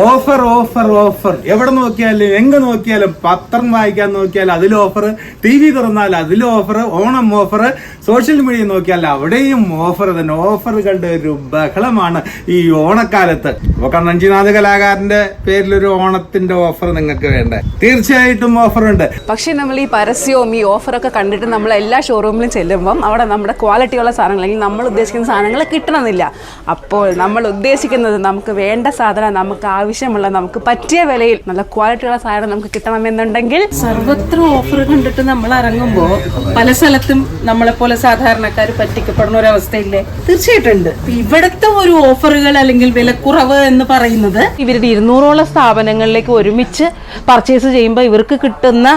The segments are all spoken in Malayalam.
Offer offer offer. എവിടെ നോക്കിയാലും എങ്ങ് നോക്കിയാലും പത്രം വായിക്കാൻ നോക്കിയാൽ അതിൽ ഓഫർ ടി വി തുറന്നാൽ അതിൽ offer Onam offer social media നോക്കിയാൽ അവിടെയും ഓഫർ തന്നെ ഓഫറുകളുടെ ഒരു ബഹളമാണ് ഈ ഓണക്കാലത്ത്. അപ്പൊ കണ്ണഞ്ചിനാഥ് കലാകാരന്റെ പേരിലൊരു ഓണത്തിന്റെ ഓഫർ നിങ്ങൾക്ക് വേണ്ടേ? തീർച്ചയായിട്ടും ഓഫർ ഉണ്ട് പക്ഷേ നമ്മൾ ഈ പരസ്യവും ഈ ഓഫറൊക്കെ കണ്ടിട്ട് നമ്മൾ എല്ലാ ഷോറൂമിലും ചെല്ലുമ്പോൾ അവിടെ നമ്മുടെ ക്വാളിറ്റിയുള്ള സാധനങ്ങൾ അല്ലെങ്കിൽ നമ്മൾ ഉദ്ദേശിക്കുന്ന സാധനങ്ങൾ കിട്ടണമെന്നില്ല. അപ്പോൾ നമ്മൾ ഉദ്ദേശിക്കുന്നത് നമുക്ക് വേണ്ട സാധനം നമുക്ക് ആവശ്യമുള്ള നമുക്ക് പറ്റിയ വിലയിൽ നല്ല ക്വാളിറ്റിയുള്ള സാധനം നമുക്ക് കിട്ടണമെന്നുണ്ടെങ്കിൽ സർവത്ര ഓഫർ കണ്ടിട്ട് നമ്മൾ ഇറങ്ങുമ്പോൾ പല സ്ഥലത്തും നമ്മളെ പോലെ സാധാരണക്കാർ പറ്റിക്കപ്പെടുന്ന ഒരു അവസ്ഥയില്ലേ? തീർച്ചയായിട്ടും ഉണ്ട്. ഇവിടുത്തെ ഒരു ഓഫറുകൾ അല്ലെങ്കിൽ വിലക്കുറവ് എന്ന് പറയുന്നത് ഇവരുടെ ഇരുന്നൂറോളം സ്ഥാപനങ്ങളിലേക്ക് ഒരുമിച്ച് പർച്ചേസ് ചെയ്യുമ്പോൾ ഇവർക്ക് കിട്ടുന്ന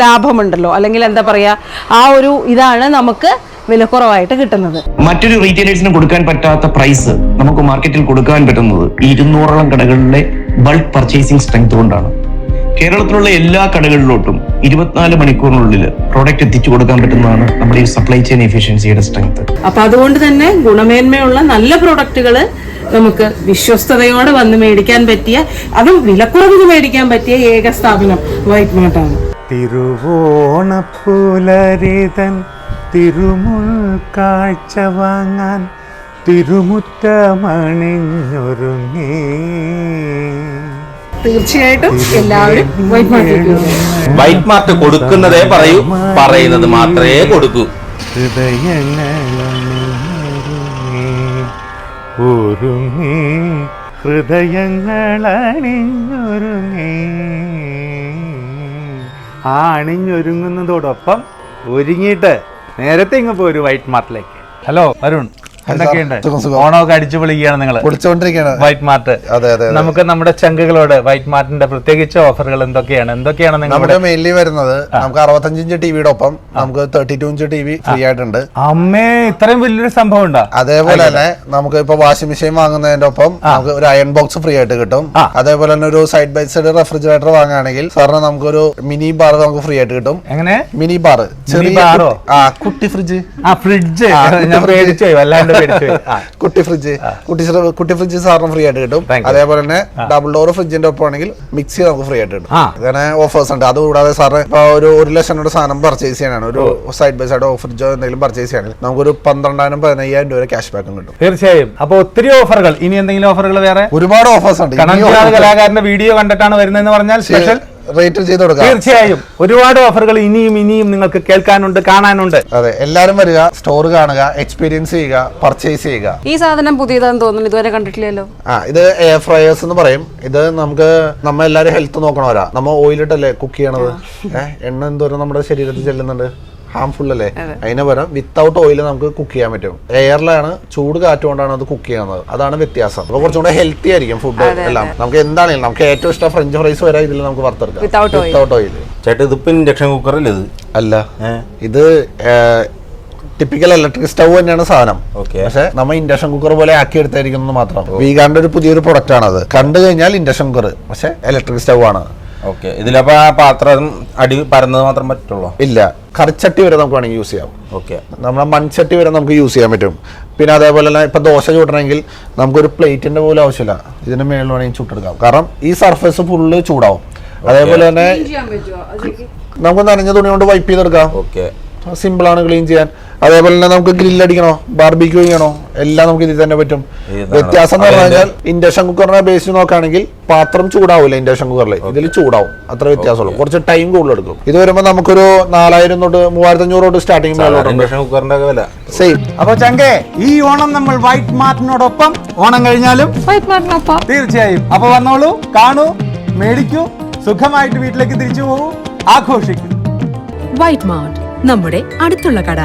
ലാഭമുണ്ടല്ലോ. അല്ലെങ്കിൽ എന്താ പറയുക ആ ഒരു ഇതാണ് നമുക്ക് വിലക്കുറവായിട്ട് കിട്ടുന്നത്. മറ്റൊരു റീറ്റെയിലേഴ്സിന് കൊടുക്കാൻ പറ്റാത്ത പ്രൈസ് നമുക്ക് മാർക്കറ്റിൽ കൊടുക്കാൻ പറ്റുന്നത് ഇരുന്നൂറോളം കടകളിലെ ബൾക്ക് പർച്ചേസിംഗ് സ്ട്രെങ്ത് കൊണ്ടാണ്. കേരളത്തിലുള്ള എല്ലാ കടകളിലോട്ടും ഇരുപത്തിനാല് മണിക്കൂറിനുള്ളിൽ പ്രോഡക്റ്റ് എത്തിച്ചു കൊടുക്കാൻ പറ്റുന്നതാണ് നമ്മുടെ ഈ സപ്ലൈ ചെയിൻ എഫിഷ്യൻസിയുടെ സ്ട്രെങ്ത് അപ്പൊ അതുകൊണ്ട് തന്നെ ഗുണമേന്മയുള്ള നല്ല പ്രോഡക്റ്റുകൾ നമുക്ക് വിശ്വസ്തയോടെ വന്ന് മേടിക്കാൻ പറ്റിയ അതും വിലക്കുറവിന് മേടിക്കാൻ പറ്റിയ ഏക സ്ഥാപനം വൈറ്റ് മാർട്ടാണ് തിരുവോണപ്പുലരിതൻ തിരുമുൾ കാഴ്ച വാങ്ങാൻ തിരുമുറ്റമണിഞ്ഞൊരുങ്ങി. തീർച്ചയായിട്ടും എല്ലാവരും വൈറ്റ് മാർട്ട് കൊടുക്കുന്നതേ പറയൂ. പറയുന്നത് മാത്രമേ കൊടുക്കൂ. ഒരുങ്ങി. ഹൃദയങ്ങളണിഞ്ഞൊരുങ്ങി. ആ അണിഞ്ഞൊരുങ്ങുന്നതോടൊപ്പം ഒരുങ്ങിയിട്ട് നേരത്തെ ഇങ്ങ് പോയി ഒരു വൈറ്റ് മാർട്ടിലേക്ക്. ഹലോ വരുൺ എന്തൊക്കെയുണ്ട്. ഓണമൊക്കെ അടിച്ചു പൊളിക്കുകയാണ് നിങ്ങൾ പൊളിച്ചുകൊണ്ടിരിക്കുകയാണ് വൈറ്റ് മാർട്ട് അതെ, അതെ. നമുക്ക് നമ്മുടെ ചങ്കുകളോട് വൈറ്റ് മാർട്ടിന്റെ പ്രത്യേകിച്ച് ഓഫറുകൾ എന്തൊക്കെയാണ്? എന്തൊക്കെയാണ് നമ്മുടെ മെയിൻലി വരുന്നത് നമുക്ക് അറുപത്തഞ്ച് ഇഞ്ച് ടിവിയുടെ ഒപ്പം നമുക്ക് thirty two inch TV free ആയിട്ടുണ്ട്. അമ്മേ ഇത്രയും വലിയൊരു സംഭവം ഉണ്ടോ? അതേപോലെ തന്നെ നമുക്ക് ഇപ്പൊ വാഷിംഗ് മെഷീൻ വാങ്ങുന്നതിന്റെ ഒപ്പം നമുക്ക് ഒരു അയൺ ബോക്സ് ഫ്രീ ആയിട്ട് കിട്ടും. അതേപോലെ തന്നെ ഒരു സൈഡ് ബൈ സൈഡ് റെഫ്രിജറേറ്റർ വാങ്ങുകയാണെങ്കിൽ സാറിന് നമുക്ക് ഒരു മിനി ബാർ നമുക്ക് ഫ്രീ ആയിട്ട് കിട്ടും. എങ്ങനെ? മിനി ബാർ ചെറിയ ബാറോ? ആ കുട്ടി ഫ്രിഡ്ജ് ആ ഫ്രിഡ്ജ് ഞാൻ fridge. പേടിച്ചു കുട്ടി ഫ്രിഡ്ജ്. കുട്ടി കുട്ടി ഫ്രിഡ്ജ് സാറിന് ഫ്രീ ആയിട്ട് കിട്ടും. അതേപോലെ തന്നെ ഡബിൾ ഡോർ ഫ്രിഡ്ജിന്റെ ഒപ്പം ആണെങ്കിൽ മിക്സി നമുക്ക് ഫ്രീ ആയിട്ട് കിട്ടും. അങ്ങനെ ഓഫേഴ്സ് ഉണ്ട്. അതുകൂടാതെ സാറ് ഇപ്പൊ ഒരു ഒരു ലക്ഷം രൂപയുടെ സാധനം പർച്ചേസ് ചെയ്യാനാണ്. ഒരു സൈഡ് ബൈ സൈഡ് ഫ്രിഡ്ജോ എന്തെങ്കിലും പർച്ചേസ് ചെയ്യുകയാണെങ്കിൽ നമുക്കൊരു പന്ത്രണ്ടായിരം പതിനയ്യായിരം രൂപ ക്യാഷ് ബാക്കും കിട്ടും. തീർച്ചയായും. അപ്പൊ ഒത്തിരി ഓഫറുകൾ ഇനി എന്തെങ്കിലും ഓഫറുകൾ വേറെ? ഒരുപാട് ഓഫേഴ്സ് ഉണ്ട്. കലാകാരന്റെ വീഡിയോ കണ്ടിട്ടാണ് വരുന്നതെന്ന് പറഞ്ഞാൽ സ്പെഷ്യൽ റേറ്റ് ചെയ്ത് കൊടുക്കാം. തീർച്ചയായും. ഒരുപാട് ഓഫറുകൾ ഇനിയും ഇനിയും നിങ്ങൾക്ക് കേൾക്കാനുണ്ട് കാണാനുണ്ട്. അതെ എല്ലാരും വരിക സ്റ്റോർ കാണുക എക്സ്പീരിയൻസ് ചെയ്യുക പർച്ചേസ് ചെയ്യുക. ഈ സാധനം പുതിയതാന്ന് തോന്നുന്നു ഇതുവരെ കണ്ടിട്ടില്ലല്ലോ. ആ ഇത് എയർ ഫ്രയേഴ്സ് എന്ന് പറയും. ഇത് നമുക്ക് നമ്മ എല്ലാരും ഹെൽത്ത് നോക്കണവരാ. നമ്മ ഓയിലിട്ടല്ലേ കുക്ക് ചെയ്യണത്? ഏഹ് എണ്ണ എന്തോരം നമ്മുടെ ശരീരത്തിൽ ചെല്ലുന്നുണ്ട്? ഹാംഫുൾ അല്ലേ? അതിന് പകരം വിത്തൗട്ട് ഓയിൽ നമുക്ക് കുക്ക് ചെയ്യാൻ പറ്റും. എയറിലാണ് ചൂട് കാറ്റുകൊണ്ടാണ് അത് കുക്ക് ചെയ്യുന്നത്. അതാണ് വ്യത്യാസം. അപ്പൊ കുറച്ചുകൂടെ ഹെൽത്തി ആയിരിക്കും ഫുഡ് എല്ലാം. നമുക്ക് എന്താണെങ്കിലും നമുക്ക് ഏറ്റവും ഇഷ്ടം ഫ്രഞ്ച് ഫ്രൈസ് വരെ ഇതിൽ നമുക്ക് വറുത്തെടുക്കാം. വിത്തൗട്ട് ഓയിൽ ചേട്ടാ ഇതിപ്പോ ഇൻഡക്ഷൻ കുക്കറല്ലേ ഇത്? അല്ല. ഇത് ടിപ്പിക്കൽ ഇലക്ട്രിക് സ്റ്റൗ തന്നെയാണ് സാധനം. പക്ഷെ നമ്മൾ ഇൻഡക്ഷൻ കുക്കർ പോലെ ആക്കി എടുത്തായിരിക്കുന്നു മാത്രം. വീഗാന്റെ ഒരു പുതിയൊരു പ്രൊഡക്റ്റ് ആണത്. കണ്ടു കഴിഞ്ഞാൽ ഇൻഡക്ഷൻ കുക്കർ പക്ഷെ ഇലക്ട്രിക് സ്റ്റൗ ആണ്. ഓക്കെ. ഇതിലപ്പോ ആ പാത്രം അടി പരന്നത് മാത്രം പറ്റുള്ളൂ? ഇല്ല. കറിച്ചട്ടി വരെ നമുക്ക് വേണമെങ്കിൽ യൂസ് ചെയ്യാം. ഓക്കെ. നമ്മുടെ മൺചട്ടി വരെ നമുക്ക് യൂസ് ചെയ്യാൻ പറ്റും. പിന്നെ അതേപോലെ തന്നെ ഇപ്പൊ ദോശ ചൂടണമെങ്കിൽ നമുക്കൊരു പ്ലേറ്റിന്റെ പോലും ആവശ്യമില്ല. ഇതിന് മേളിൽ വേണമെങ്കിൽ ചുട്ടെടുക്കാം. കാരണം ഈ സർഫേസ് ഫുള്ള് ചൂടാവും. അതേപോലെ തന്നെ നമുക്ക് നനഞ്ഞ തുണി കൊണ്ട് വൈപ്പ് ചെയ്തെടുക്കാം. ഓക്കെ. സിമ്പിൾ ആണ് ക്ലീൻ ചെയ്യാൻ. അതേപോലെ തന്നെ നമുക്ക് ഗ്രില്ല് അടിക്കണോ? ബാർബിക്യൂ ചെയ്യണോ? എല്ലാം നമുക്ക് ഇതിൽ തന്നെ പറ്റും. വ്യത്യാസം എന്ന് പറഞ്ഞു കഴിഞ്ഞാൽ ഇൻഡക്ഷൻ കുക്കറിനെ ബേസ് നോക്കുകയാണെങ്കിൽ പാത്രം ചൂടാവില്ല ഇൻഡക്ഷൻ കുക്കറിൽ ഇതിൽ ചൂടാവും. അത്ര വ്യത്യാസമുള്ളൂ. കുറച്ച് ടൈം കൂടുതൽ എടുക്കും. ഇത് വരുമ്പോൾ നമുക്കൊരു നാലായിരം തൊട്ട് മൂവായിരത്തി അഞ്ഞൂറ് തൊട്ട് സ്റ്റാർട്ടിംഗ് സെയിം അപ്പൊ ചങ്കേ ഈ ഓണം നമ്മൾ വൈറ്റ് മാർട്ടിനോടൊപ്പം ഓണം കഴിഞ്ഞാലും വൈറ്റ് മാർട്ടിനൊപ്പം തീർച്ചയായും. അപ്പൊ വന്നോളൂ കാണൂ മേടിക്കൂ സുഖമായിട്ട് വീട്ടിലേക്ക് തിരിച്ചു പോകൂ ആഘോഷിക്കൂ. വൈറ്റ് മാർട്ട് നമ്മുടെ അടുത്തുള്ള കട.